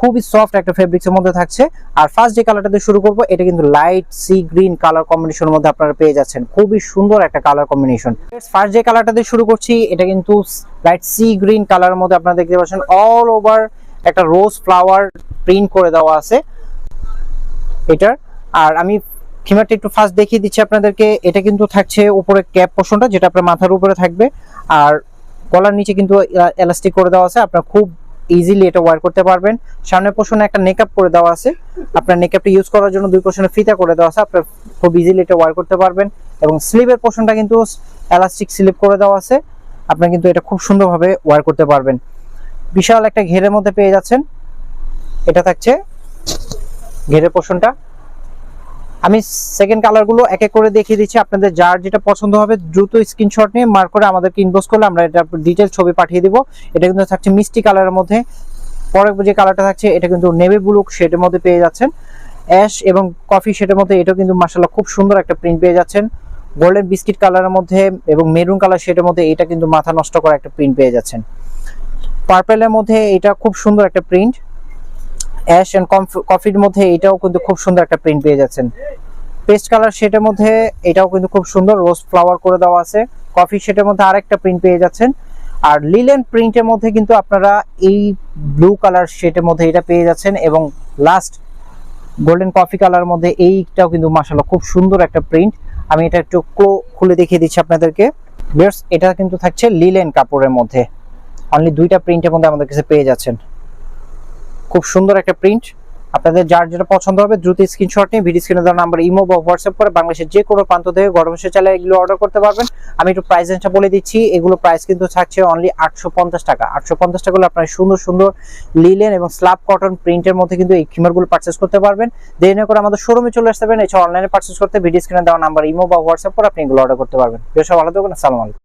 খুবই সফট একটা মধ্যে থাকছে। আর ফার্স্ট যে শুরু করব, এটা কিন্তু লাইট সি গ্রিন কালার কম্বিনেশনের মধ্যে আপনারা পেয়ে যাচ্ছেন। খুবই সুন্দর একটা কালার কম্বিনেশন ফার্স্ট যে কালারটা দিয়ে শুরু করছি, এটা কিন্তু লাইট সি গ্রিন কালারের মধ্যে আপনারা দেখতে পাচ্ছেন অল ওভার একটা রোজ ফ্লাওয়ার প্রিন্ট করে দেওয়া আছে। এটার, আর আমি খিমারটা একটু ফার্স্ট দেখিয়ে দিচ্ছি আপনাদেরকে, এটা কিন্তু থাকছে উপরে ক্যাপ পোর্শনটা যেটা আপনার মাথার উপরে থাকবে। আর গলার নিচে কিন্তু এলাস্টিক করে দেওয়া আছে, আপনার খুব ইজিলি এটা ওয়্যার করতে পারবেন। সামনের পোর্শনে একটা নেকআপ করে দেওয়া আছে। আপনার নেকআপটা ইউজ করার জন্য দুই পোর্শনে ফিতা করে দেওয়া আছে, আপনার খুব ইজিলি এটা ওয়্যার করতে পারবেন। এবং স্লিভের পোর্শনটা কিন্তু এলাস্টিক স্লিপ করে দেওয়া আছে। আপনি কিন্তু এটা খুব সুন্দরভাবে ওয়ার করতে পারবেন। বিশাল একটা ঘেরের মধ্যে পেয়ে যাচ্ছেন। এটা থাকছে ঘেরের পোর্শনটা আমি সেকেন্ড কালারগুলো এক এক করে দেখিয়ে দিচ্ছি। আপনাদের যার যেটা পছন্দ হবে, দ্রুত স্ক্রিনশট নিয়ে মার্ক করে আমাদেরকে ইনবক্স করলে আমরা এটা ডিটেল ছবি পাঠিয়ে দিব। এটা কিন্তু থাকছে মিষ্টি কালারের মধ্যে। পরে যে কালারটা থাকছে, এটা কিন্তু নেভি ব্লু শেডের মধ্যে পেয়ে যাচ্ছেন। অ্যাশ এবং কফি শেডের মধ্যে এটাও কিন্তু মাসাল্লাহ খুব সুন্দর একটা প্রিন্ট পেয়ে যাচ্ছেন। গোল্ডেন বিস্কিট কালারের মধ্যে এবং মেরুন কালার শেডের মধ্যে এটা কিন্তু মাথা নষ্ট করা একটা প্রিন্ট পেয়ে যাচ্ছেন। পার্পেলের মধ্যে এটা খুব সুন্দর একটা প্রিন্ট অ্যাশ এন্ড কফির মধ্যে এটাও কিন্তু খুব সুন্দর একটা প্রিন্ট পেয়ে যাচ্ছেন। পেস্ট কালার শেডের মধ্যে এটাও কিন্তু খুব সুন্দর রোজ ফ্লাওয়ার করে দেওয়া আছে। কফি শেডের মধ্যে আরেকটা প্রিন্ট পেয়ে যাচ্ছেন। আর লিলেন প্রিন্টের মধ্যে কিন্তু আপনারা এই ব্লু কালার শেডের মধ্যে এটা পেয়ে যাচ্ছেন এবং লাস্ট গোল্ডেন কফি কালার মধ্যে এইটাও কিন্তু মাসাল্লাহ খুব সুন্দর একটা প্রিন্ট আমি এটা একটু খুলে দেখিয়ে দিচ্ছি আপনাদেরকে। বিয়ার্স এটা কিন্তু থাকছে লিলেন কাপড়ের মধ্যে। অনলি দুইটা প্রিন্টের মধ্যে আমাদের কাছে পেয়ে যাচ্ছেন। খুব সুন্দর একটা প্রিন্ট আপনাদের যার যেটা পছন্দ হবে, দ্রুত স্ক্রিনশট নিয়ে ভিডিও স্ক্রিনে দেওয়া নাম্বার ইমো বা হোয়াটসঅ্যাপ করে বাংলাদেশের যে কোনো প্রান্ত থেকে গরম এসে চাইলে এগুলো অর্ডার করতে পারবেন। আমি একটু প্রাইস রেঞ্জটা বলে দিচ্ছি। এগুলো প্রাইস কিন্তু থাকছে অনলি আটশো পঞ্চাশ টাকা। আটশো পঞ্চাশ টাকা আপনার সুন্দর সুন্দর লিলেন এবং স্ল্যাব কটন প্রিন্টের মধ্যে কিন্তু এই খিমারগুলো পার্চেস করতে পারবেন। দেরি না করে আমাদের শোরুমে চলে আসতে পারেন। এছাড়া অনলাইনে পার্চেস করতে ভিডিও স্ক্রিনে দেওয়া নাম্বার ইমো বা হোয়াটসঅ্যাপ করে আপনি এগুলো অর্ডার করতে পারবেন। বেশ, ভালো থাকবেন। আসসালামু আলাইকুম।